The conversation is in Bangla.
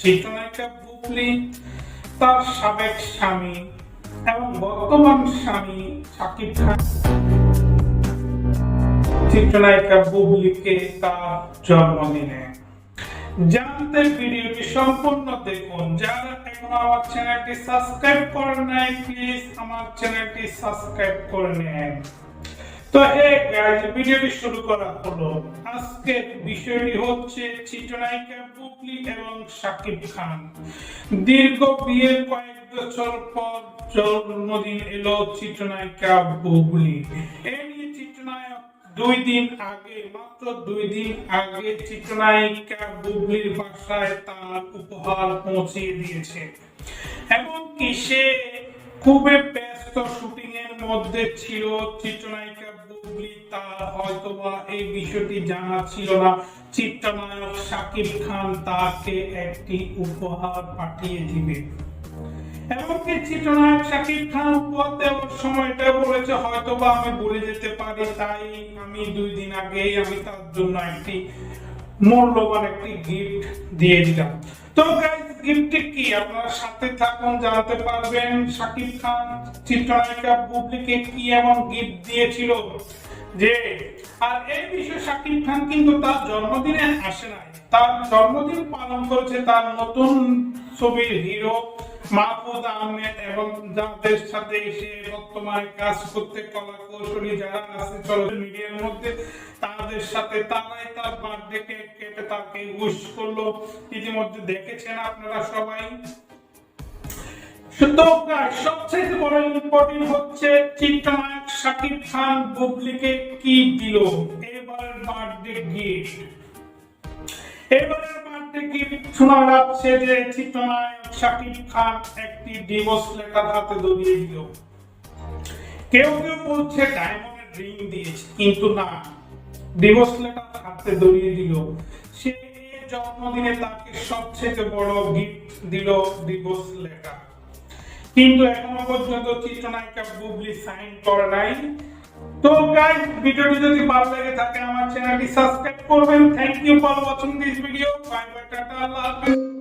চিত্রনায়িকা বুবলি, তার সাবেক স্বামী এবং বর্তমান স্বামী সাকিব খান। চিত্রনায়িকা বুবলিকে তার জন্মদিনে জানতে ভিডিওটি সম্পূর্ণ দেখুন। যারা এখন আমার চ্যানেলটি সাবস্ক্রাইব করেন নাই, প্লিজ আমার চ্যানেলটি সাবস্ক্রাইব করে নেন। চিত্রনায়িকা এবং বাসায় তার উপহার পৌঁছিয়ে দিয়েছে। এমনকি সে খুবই ব্যস্ত শুটিং এর মধ্যে ছিল চিত্রনায়িকা বুবলি তার হয়তোবা এই বিষয়টি জানা ছিল না। চিত্রনায়ক সাকিব খান তাকে একটি উপহার পাঠিয়ে দিবে। এমনকি চিত্রনায়ক শাকিব খান উপহার দেওয়ার সময় এটা বলেছে হয়তো বা আমি ভুলে যেতে পারি, তাই আমি দুই দিন আগেই আমি তার জন্য একটি মূল্যবান একটি গিফট দিয়ে দিলাম। তো গাইজ গিফটটি কি? আপনারা সাথে থাকুন, জানাতে পারবেন খান, চিত্রনায়িকা বুবলিকে কি এমন গিফট দিয়েছিল? যে, আর এই বিষয়ে শাকিব খান কিন্তু তার জন্মদিনে আসে নাই। তার জন্মদিন পালন করেছে তার নতুন ছবির হিরো মাহফুজ আহমেদ এবং যাদের সাথে এসে বর্তমানে কাজ করতে কলা কৌশলী যারা আছে সোশ্যাল মিডিয়ার মধ্যে, তাদের সাথে তারাই তার বার্থডে কেক কেটে তাকে উইশ করল। ইতিমধ্যে দেখেছেন আপনারা সবাই। সবচেয়ে বড় ইম্পর্টেন্ট হচ্ছে চিত্রনায়ক শাকিব খান বুবলিকে কি দিল? এবারের বার্থডে গিফট এবারের গিফট শোনা যাচ্ছে যে চিত্রনায়ক শাকিব খান একটি ডিভোর্স লেটার হাতে ধরিয়ে দিল। কেউ কেউ বলছে ডায়মন্ডের রিং দিয়েছে, কিন্তু না। ডিভোর্স লেটার হাতে ধরিয়ে দিল। সে জন্মদিনে তাকে সবচেয়ে বড় গিফট দিল ডিভোর্স লেটার কিন্তু এখনও পর্যন্ত চিত্রনায়িকা বুবলি সাইন করে নাই। তো গাইস ভিডিওটি যদি ভালো লাগে থাকে আমার চ্যানেলটি সাবস্ক্রাইব করবেন। Thank you for watching this video bye bye tata, আল্লাহ হাফেজ।